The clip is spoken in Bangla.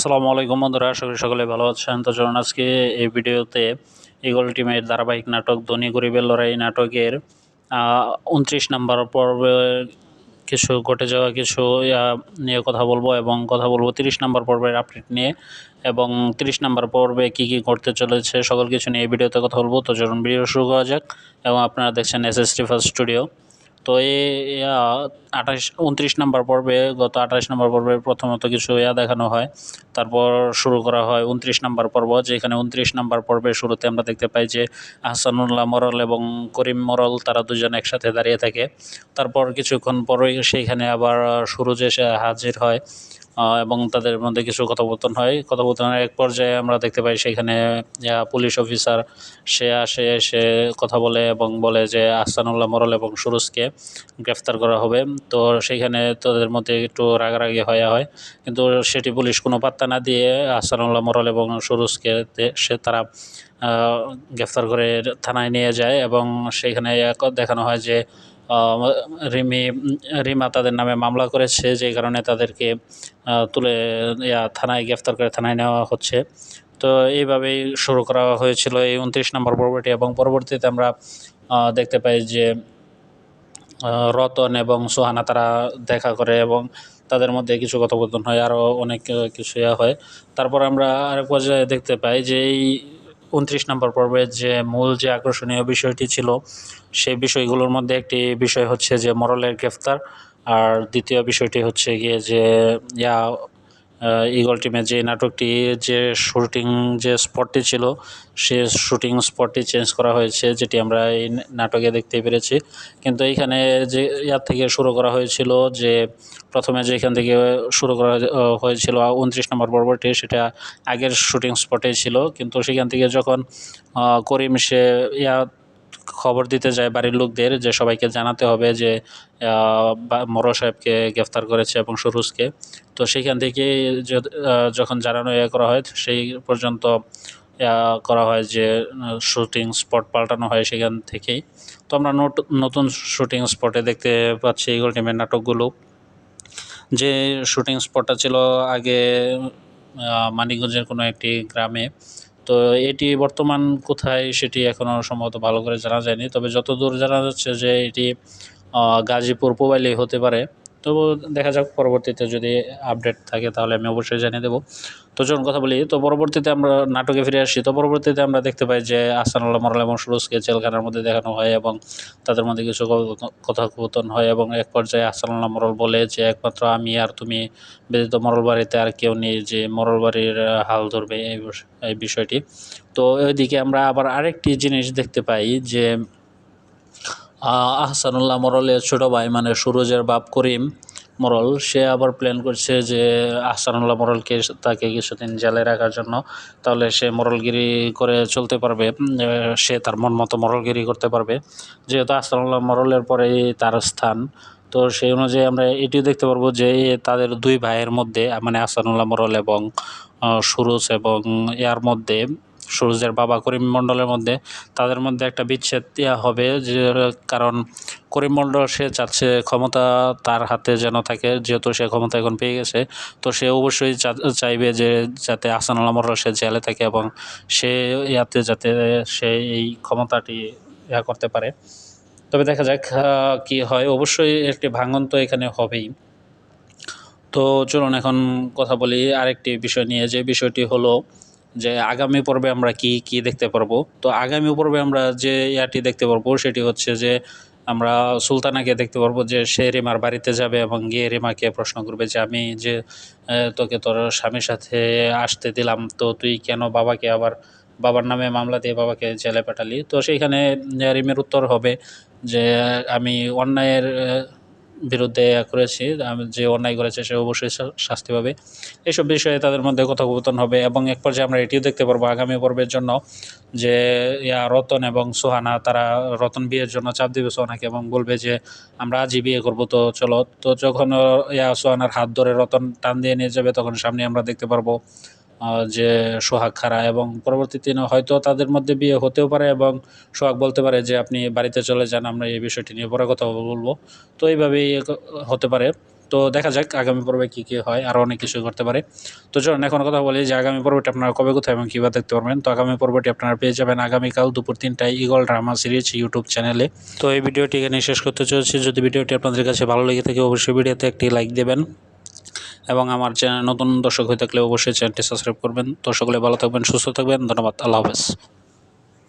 আসসালামু আলাইকুম বন্ধুরা, আশা করি সকলে ভালো আছেন। তো চলুন আজকে এই ভিডিওতে ইগল টিমের ধারাবাহিক নাটক ধনী গরিবের লড়াই নাটকের উনত্রিশ নম্বর পর্বে কিছু ঘটে যাওয়া কিছু নিয়ে কথা বলব এবং কথা বলব তিরিশ নম্বর পর্বের আপডেট নিয়ে এবং তিরিশ নম্বর পর্বে কী কী ঘটতে চলেছে সকল কিছু নিয়ে এই ভিডিওতে কথা বলব। তো চলুন ভিডিও শুরু করা যাক এবং আপনারা দেখছেন এস এস স্টুডিও। তো এই আঠাশ, উনত্রিশ নম্বর পর্বে, গত আঠাশ নম্বর পর্বে প্রথমত কিছু ইয়া দেখানো হয়। তারপর শুরু করা হয় উনত্রিশ নাম্বার পর্ব, যেখানে উনত্রিশ নম্বর পর্বের শুরুতে আমরা দেখতে পাই যে আহসানুল্লাহ মরল এবং করিম মরল তারা দুজন একসাথে দাঁড়িয়ে থাকে। তারপর কিছুক্ষণ পরে সেইখানে আবার সুরজ এসে হাজির হয়। এবং তাদের মধ্যে কিছু কথোপকথন হয়। কথোপকথনের এক পর্যায়ে আমরা দেখতে পাই সেখানে পুলিশ অফিসার, সে আসে, সে কথা বলে এবং বলে যে, আহসানুল্লাহ মরল এবং সুরজকে গ্রেফতার করা হবে। তো সেইখানে তাদের মধ্যে একটু রাগারাগি হয়ে হয়। কিন্তু সেটি পুলিশ কোনো পাত্তা না দিয়ে আহসানুল্লাহ মরল এবং সুরজকে সে তারা গ্রেফতার করে থানায় নিয়ে যায় এবং সেইখানে দেখানো হয় যে রিমি, রিমা তাদের নামে মামলা করেছে যে কারণে তাদেরকে তুলে থানায় গ্রেফতার করে থানায় নেওয়া হচ্ছে। তো এইভাবেই শুরু করা হয়েছিল এই উনত্রিশ নম্বর পর্বটি এবং পরবর্তীতে আমরা দেখতে পাই যে রতন এবং সোহানা তারা দেখা করে এবং তাদের মধ্যে কিছু কথোপকথন হয় আরও অনেক কিছু ইয়া হয়। তারপর আমরা আরেক পর্যায়ে দেখতে পাই যে এই উনত্রিশ নম্বর পর্বের যে মূল যে আকর্ষণীয় বিষয়টি ছিল, সেই বিষয়গুলোর মধ্যে একটি বিষয় হচ্ছে যে মরলের গ্রেফতার। আর দ্বিতীয় বিষয়টি হচ্ছে গিয়ে যে ইয়া ইগল টিমের যে নাটকটি, যে শুটিং যে স্পটটি ছিল, সে শুটিং স্পটটি চেঞ্জ করা হয়েছে, যেটি আমরা এই নাটকে দেখতে পেরেছি। কিন্তু এইখানে যে ইয়ার থেকে শুরু করা হয়েছিল, যে প্রথমে যেখান থেকে শুরু করা হয়েছিল উনত্রিশ নম্বর পর্বটি, সেটা আগের শুটিং স্পটে ছিল। কিন্তু সেখান থেকে যখন করিম সে ইয়া খবর দিতে যায় বাড়ির লোকদের যে সবাইকে জানাতে হবে যে মরো সাহেবকে গ্রেফতার করেছে এবং সুরুজকে। তো সেইখান থেকে যখন জানানো ইয়ে করা হয়, সেই পর্যন্ত করা হয় যে শুটিং স্পট পাল্টানো হয় সেখান থেকেই। তো আমরা নত- নতুন শুটিং স্পটে দেখতে পাচ্ছি টিমের নাটকগুলো। যে শুটিং স্পটটা ছিল আগে মানিকগঞ্জের কোনো একটি গ্রামে তো এটি বর্তমান কোথায় সেটি এখনও সম্ভবত ভালো করে জানা যায়নি। তবে যতদূর জানা যাচ্ছে যে এটি গাজীপুর পোবাইলে হতে পারে। তো দেখা যাক, পরবর্তীতে যদি আপডেট থাকে তাহলে আমি অবশ্যই জানিয়ে দেবো। তো যখন কথা বলি, তো পরবর্তীতে আমরা নাটকে ফিরে আসি। তো পরবর্তীতে আমরা দেখতে পাই যে আসানুল্লাহ মরল এবং সুরজকে জেলখানার মধ্যে দেখানো হয় এবং তাদের মধ্যে কিছু কথ- কথোপকথন হয় এবং এক পর্যায়ে আসানুল্লাহ মরল বলে যে, একমাত্র আমি আর তুমি ব্যতীত মরল বাড়িতে আর কেউ নেই যে মরল বাড়ির হাল ধরবে। এই বিষয়টি। তো ওইদিকে আমরা আবার আরেকটি জিনিস দেখতে পাই যে আহসানুল্লাহ মরলের ছোট ভাই মানে সুরজের বাপ করিম মরল, সে আবার প্ল্যান করছে যে আহসানুল্লাহ মরলকে তাকে কিছুদিন জেলে রাখার জন্য। তাহলে সে মরলগিরি করে চলতে পারবে সে তার মন মতো মরলগিরি করতে পারবে। যেহেতু আহসানুল্লাহ মরলের পরেই তার স্থান, তো সেই অনুযায়ী আমরা এটিও দেখতে পারব যে তাদের দুই ভাইয়ের মধ্যে মানে আহসানুল্লাহ মরল এবং সুরজ এবং ইয়ার মধ্যে সুরজের বাবা করিম মণ্ডলের মধ্যে, তাদের মধ্যে একটা বিচ্ছেদ দেওয়া হবে যে, কারণ করিম মণ্ডল সে চাচ্ছে ক্ষমতা তার হাতে যেন থাকে, যেহেতু সে ক্ষমতা এখন পেয়ে গেছে, তো সে অবশ্যই চাইবে যে, যাতে আসানুল্লাহ মণ্ডল সে জেলে থাকে এবং সে ইয়াতে যাতে সে এই ক্ষমতাটি ইয়া করতে পারে। তবে দেখা যাক কি হয়। অবশ্যই একটি ভাঙন তো এখানে হবেই। তো চলুন এখন কথা বলি আরেকটি বিষয় নিয়ে। যে বিষয়টি হলো যে আগামী পর্বে আমরা কি কি দেখতে পারব? তো আগামী পর্বে আমরা যে ইয়াটি দেখতে পারব, সেটি হচ্ছে যে আমরা সুলতানাকে দেখতে পারব যে সে রিমার বাড়িতে যাবে এবং গিয়ে রিমাকে প্রশ্ন করবে যে আমি যে তোকে তোর স্বামীর সাথে আসতে দিলাম, তো তুই কেন বাবাকে আবার বাবার নামে মামলা দিয়ে বাবাকে জেলে পাঠালি? তো সেইখানে রিমের উত্তর হবে যে আমি অন্যায়ের বিরুদ্ধে করেছি, আমি যে অন্যায় করেছে সে অবশ্যই শাস্তি পাবে। এইসব বিষয়ে তাদের মধ্যে কথোপকথন হবে এবং এক পর্যায়ে আমরা এটিও দেখতে পারব আগামী পর্বের জন্য যে, ইয়া, রতন এবং সোহানা, তারা রতন বিয়ের জন্য চাপ দিবে সোহানাকে এবং বলবে যে, আমরা আজই বিয়ে করব, তো চলো। তো যখন, ইয়া, সোহানার হাত ধরে রতন টান দিয়ে নিয়ে যাবে, তখন সামনে আমরা দেখতে পারব যে সোহাগ খাড়া এবং পরবর্তীতে হয়তো তাদের মধ্যে বিয়ে হতেও পারে এবং সোহাগ বলতে পারে যে, আপনি বাড়িতে চলে যান, আমরা এই বিষয়টি নিয়ে পরে কথা বলব। তো এইভাবেই হতে পারে। তো দেখা যাক আগামী পর্বে কী কী হয়, আরও অনেক কিছু করতে পারে। তো চলুন, এখন কথা বলি যে, আগামী পর্বটি আপনারা কবে, কোথায় এবং কীভাবে দেখতে পারবেন। তো আগামী পর্বটি আপনারা পেয়ে যাবেন আগামীকাল দুপুর তিনটায় ইগল ড্রামা সিরিজ ইউটিউব চ্যানেলে। তো এই ভিডিওটি এখানে শেষ করতে চলেছি। যদি ভিডিওটি আপনাদের কাছে ভালো লেগে থাকে, অবশ্যই ভিডিওতে একটি লাইক দেবেন। এবং আমার চ্যানেল নতুন দর্শক হয়ে থাকলে অবশ্যই চ্যানেলটি সাবস্ক্রাইব করবেন। তো সকলে ভালো থাকবেন, সুস্থ থাকবেন। ধন্যবাদ। আল্লাহ হাফেজ।